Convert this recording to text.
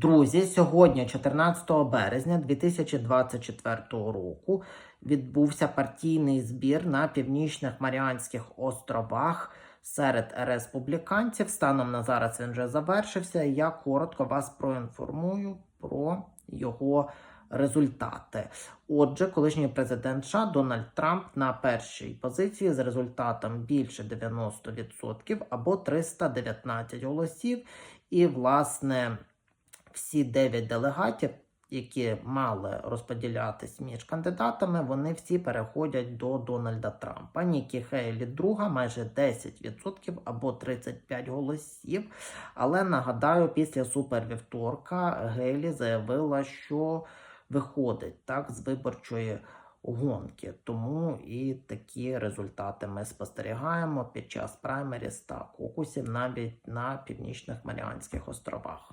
Друзі, сьогодні, 14 березня 2024 року, відбувся партійний збір на Північних Маріанських островах серед республіканців. Станом на зараз він вже завершився. Я коротко вас проінформую про його результати. Отже, колишній президент США Дональд Трамп на першій позиції з результатом більше 90% або 319 голосів. І, власне, всі 9 делегатів, які мали розподілятись між кандидатами, вони всі переходять до Дональда Трампа. Нікі Хейлі друга майже 10% або 35 голосів. Але нагадаю, після супервівторка Гейлі заявила, що виходить так з виборчої гонки. Тому і такі результати ми спостерігаємо під час праймеріс та кокусів навіть на північних Маріанських островах.